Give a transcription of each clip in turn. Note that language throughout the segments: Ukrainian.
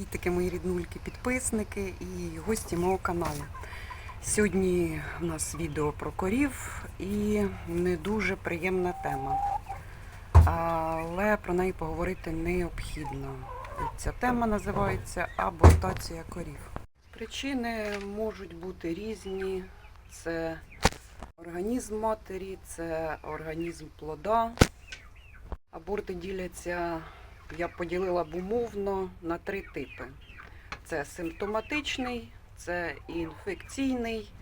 Привітики, мої ріднульки, підписники і гості мого каналу. Сьогодні в нас відео про корів і не дуже приємна тема. Але про неї поговорити необхідно. Ця тема називається абортація корів. Причини можуть бути різні. Це організм матері, це організм плода. Аборти діляться я поділила б умовно на три типи: це симптоматичний, це інфекційний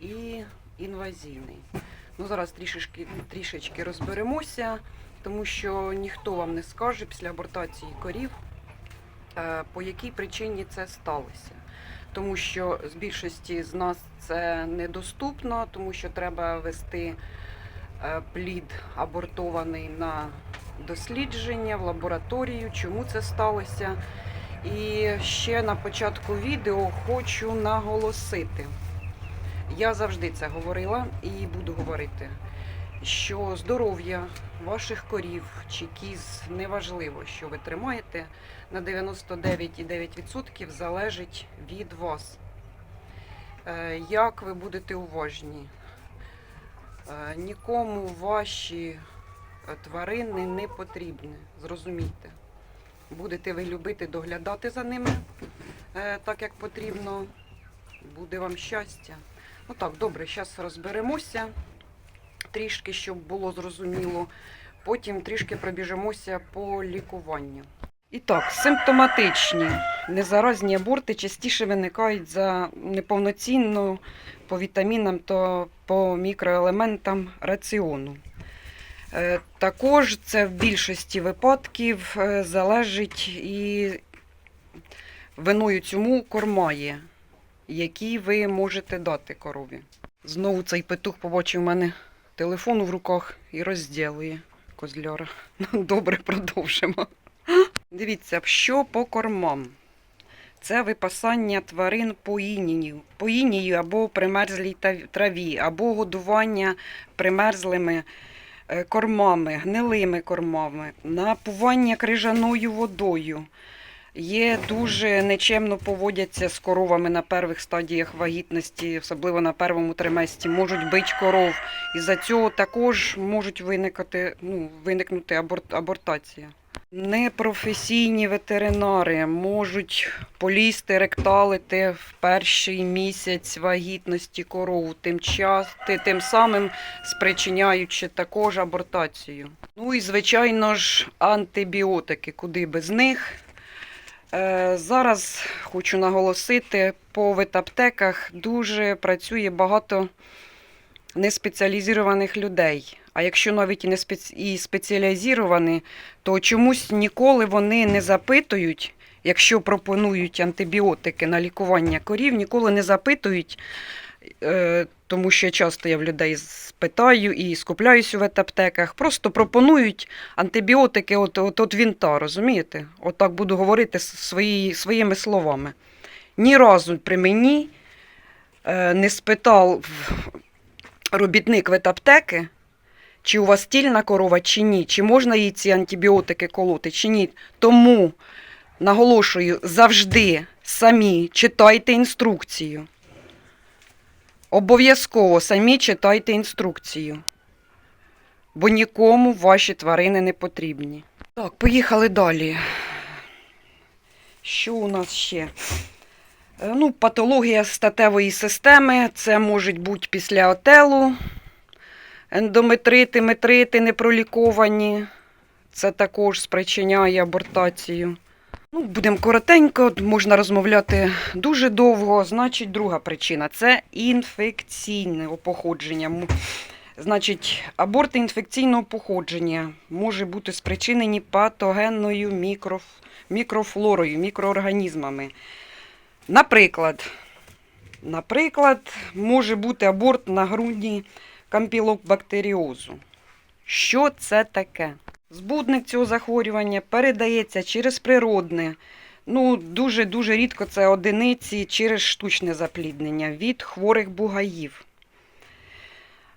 і інвазійний. Ну, зараз трішечки, трішечки розберемося, тому що ніхто вам не скаже після абортації корів, е, по якій причині це сталося. Тому що з більшості з нас це недоступно, тому що треба вести е, плід абортований на дослідження в лабораторію, чому це сталося. І ще на початку відео хочу наголосити. Я завжди це говорила і буду говорити, що здоров'я ваших корів чи кіз неважливо, що ви тримаєте, на 99,9% залежить від вас. Е, Як ви будете уважні? Е, Нікому ваші тварини не потрібні. Зрозумійте. Будете ви любити доглядати за ними е, так, як потрібно. Буде вам щастя. Ну так, добре, зараз розберемося трішки, щоб було зрозуміло. Потім трішки пробіжимося по лікуванню. І так, симптоматичні незаразні аборти частіше виникають за неповноцінно по вітамінам та по мікроелементам раціону. Е, Також це в більшості випадків е, залежить і виною цьому корма є, які ви можете дати корові. Знову цей петух побачив у мене телефон в руках і розділує козляра. Ну, Добре, продовжимо. Дивіться, що по кормам. Це випасання тварин по інію, по інію або примерзлій траві, або годування примерзлими кормами, гнилими кормами, напування крижаною водою. Є дуже нечемно поводяться з коровами на перших стадіях вагітності, особливо на першому триместі, можуть бити коров. І за цього також можуть виникати, ну, виникнути аборт, абортація. Непрофесійні ветеринари можуть полізти, ректалити в перший місяць вагітності корову, тим, час, тим самим спричиняючи також абортацію. Ну і, звичайно ж, антибіотики, куди без них. Е, Зараз хочу наголосити, по ветаптеках дуже працює багато неспеціалізованих людей. А якщо навіть і не спеці... і спеціалізовані, то чомусь ніколи вони не запитують, якщо пропонують антибіотики на лікування корів, ніколи не запитують, е, тому що часто я в людей спитаю і скупляюсь у ветаптеках, просто пропонують антибіотики от, от, от вінта, розумієте? Отак буду говорити свої, своїми словами. Ні разу при мені е, не спитав робітник ветаптеки, чи у вас тільна корова, чи ні, чи можна їй ці антибіотики колоти, чи ні. Тому наголошую, завжди самі читайте інструкцію. Обов'язково самі читайте інструкцію. Бо нікому ваші тварини не потрібні. Так, поїхали далі. Що у нас ще? Е, Ну, патологія статевої системи. Це можуть бути після отелу, ендометрити, метрити непроліковані. Це також спричиняє абортацію. Ну, будемо коротенько, можна розмовляти дуже довго. Значить, друга причина це інфекційне походження. Значить, аборти інфекційного походження може бути спричинені патогенною мікроф... мікрофлорою, мікроорганізмами. Наприклад, наприклад, може бути аборт на грудні кампілобактеріозу. Що це таке? Збудник цього захворювання передається через природне, ну дуже-дуже рідко це одиниці через штучне запліднення від хворих бугаїв.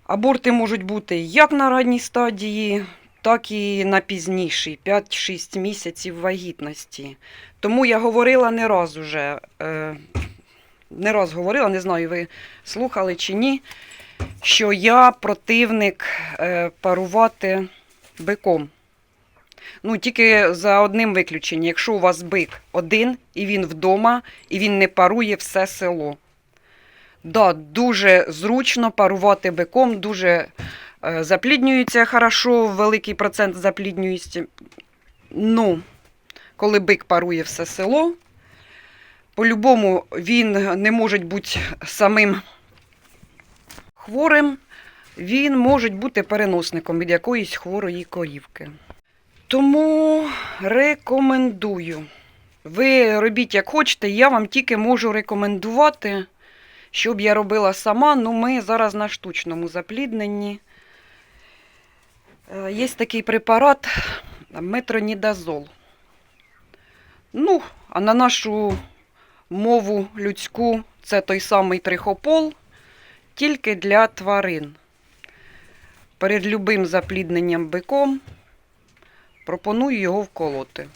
Аборти можуть бути як на ранній стадії, так і на пізніший 5-6 місяців вагітності. Тому я говорила не раз уже. Е, не раз говорила, не знаю, ви слухали чи ні, що я противник е, парувати биком. Ну, тільки за одним виключенням. Якщо у вас бик один, і він вдома, і він не парує все село. Да, дуже зручно парувати биком, дуже е, запліднюється хорошо, великий процент запліднюється. Ну, коли бик парує все село, по-любому він не може бути самим хворим, він може бути переносником від якоїсь хворої корівки. Тому рекомендую. Ви робіть як хочете, я вам тільки можу рекомендувати, щоб я робила сама. Ну, ми зараз на штучному заплідненні. Е, Є такий препарат метронідазол. Ну, а на нашу мову людську це той самий трихопол, тільки для тварин. Перед любим заплідненням биком пропоную його вколоти.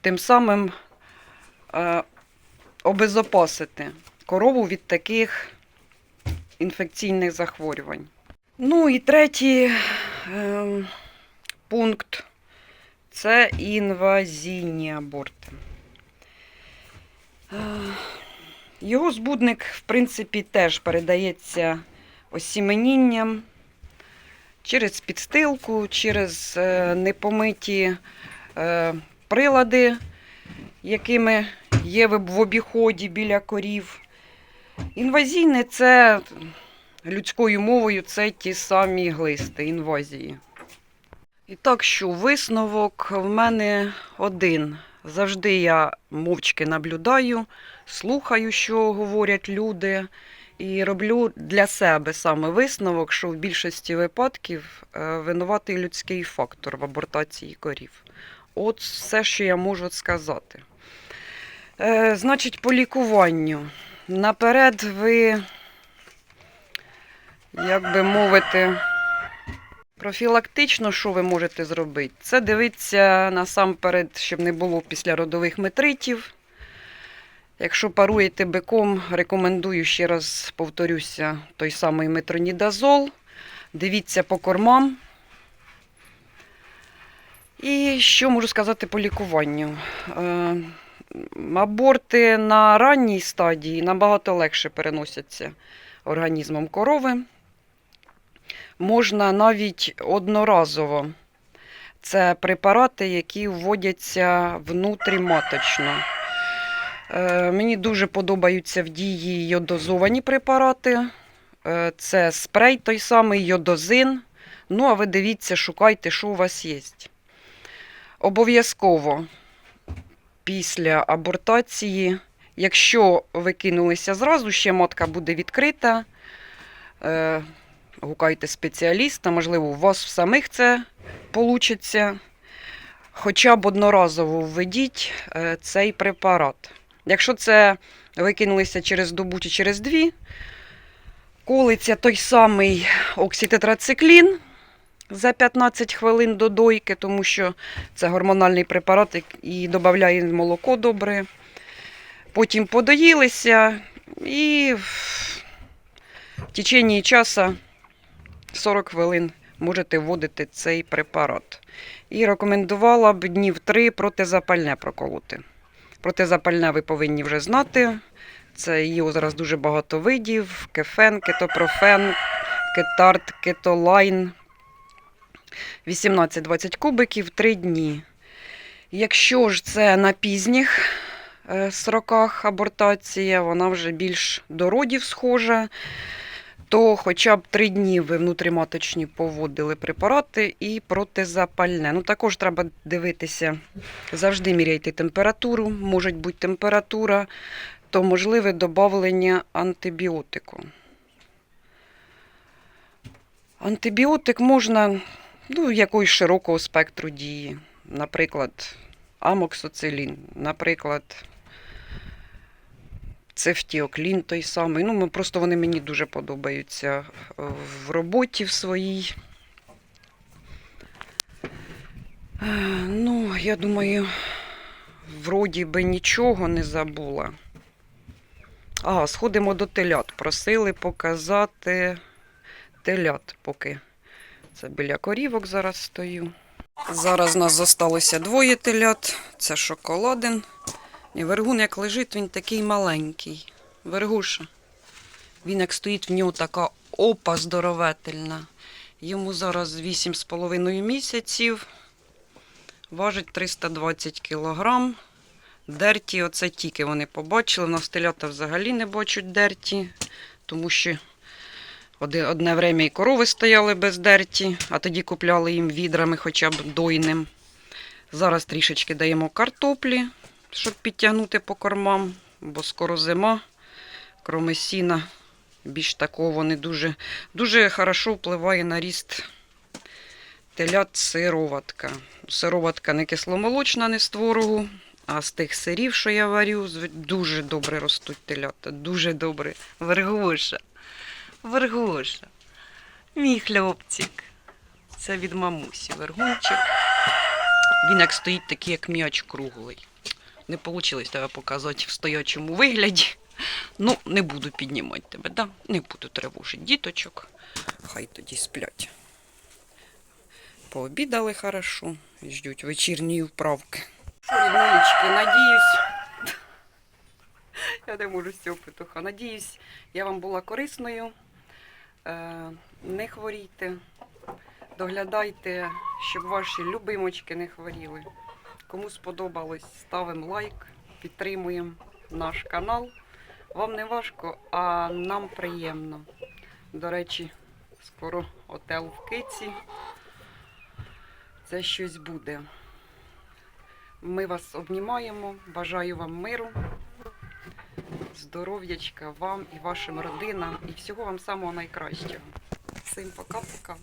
Тим самим е, обезопасити корову від таких інфекційних захворювань. Ну і третій е, пункт це інвазійні аборти. Його збудник, в принципі, теж передається осіменінням через підстилку, через е, непомиті е, прилади, якими є в обіході біля корів. Інвазійне це людською мовою це ті самі глисти, інвазії. І так що висновок в мене один. Завжди я мовчки наблюдаю, слухаю, що говорять люди, і роблю для себе саме висновок, що в більшості випадків е, винуватий людський фактор в абортації корів. От все, що я можу сказати. Е, значить, по лікуванню. Наперед ви, як би мовити, профілактично, що ви можете зробити? Це дивитися насамперед, щоб не було післяродових метритів. Якщо паруєте биком, рекомендую ще раз повторюся, той самий метронідазол. Дивіться по кормам. І що можу сказати по лікуванню? Е, Аборти на ранній стадії набагато легше переносяться організмом корови. Можна навіть одноразово. Це препарати, які вводяться внутріматочно. Е, Мені дуже подобаються в дії йодозовані препарати. Е, Це спрей той самий йодозин. Ну, а ви дивіться, шукайте, що у вас є. Обов'язково після абортації, якщо ви кинулися зразу, ще матка буде відкрита. Е, Гукайте спеціаліста, можливо, у вас в самих це вийде. Хоча б одноразово введіть цей препарат. Якщо це ви кинулися через добу чи через дві, колиться той самий окситетрациклін за 15 хвилин до дойки, тому що це гормональний препарат і додає молоко добре. Потім подоїлися і в течение часу 40 хвилин можете вводити цей препарат. І рекомендувала б днів 3 протизапальне проколоти. Протизапальне ви повинні вже знати. Це його зараз дуже багато видів: кефен, кетопрофен, кетарт, кетолайн. 18-20 кубиків 3 дні. Якщо ж це на пізніх е, сроках абортація, вона вже більш до родів схожа, то хоча б 3 дні ви внутріматочні поводили препарати і протизапальне. Ну, також треба дивитися, завжди міряйте температуру, може бути температура, то можливе додавлення антибіотику. Антибіотик можна ну, якогось широкого спектру дії. Наприклад, амоксоцилін, наприклад, цефтіоклін той самий. Ну, ми- просто вони мені дуже подобаються в роботі в своїй. Е, Ну, я думаю, вроді би нічого не забула. А, сходимо до телят. Просили показати телят, поки це біля корівок зараз стою. Зараз нас зосталося двоє телят. Це шоколадин. І вергун як лежить, він такий маленький. Вергуша. Він як стоїть в нього така опа здоровительна. Йому зараз 8,5 місяців. Важить 320 кілограм. Дерті, оце тільки вони побачили. У нас телята взагалі не бачать дерті, тому що одне время і корови стояли без дерті, а тоді купляли їм відрами хоча б дойним. Зараз трішечки даємо картоплі, щоб підтягнути по кормам, бо скоро зима, кроме сіна. Більш такого вони дуже, дуже хорошо впливає на ріст телят сироватка. Сироватка не кисломолочна, не з творогу, а з тих сирів, що я варю, дуже добре ростуть телята. Дуже добре. Вергоша. Вергоша. Мій хлопчик. Це від мамусі. Вергунчик. Він як стоїть такий, як м'яч круглий. Не вийшло тебе показати в стоячому вигляді. Ну, не буду піднімати тебе, да? Не буду тривожити діточок. Хай тоді сплять. Пообідали хорошо, ждуть вечірньої вправки. Що, надіюсь. Я не можу з цього петуха. Надіюсь, я вам була корисною. Е, Не хворійте, доглядайте, щоб ваші любимочки не хворіли. Кому сподобалось, ставимо лайк, підтримуємо наш канал. Вам не важко, а нам приємно. До речі, скоро отел в Киці. Це щось буде. Ми вас обнімаємо, бажаю вам миру, здоров'ячка вам і вашим родинам, і всього вам самого найкращого. Всім пока-пока.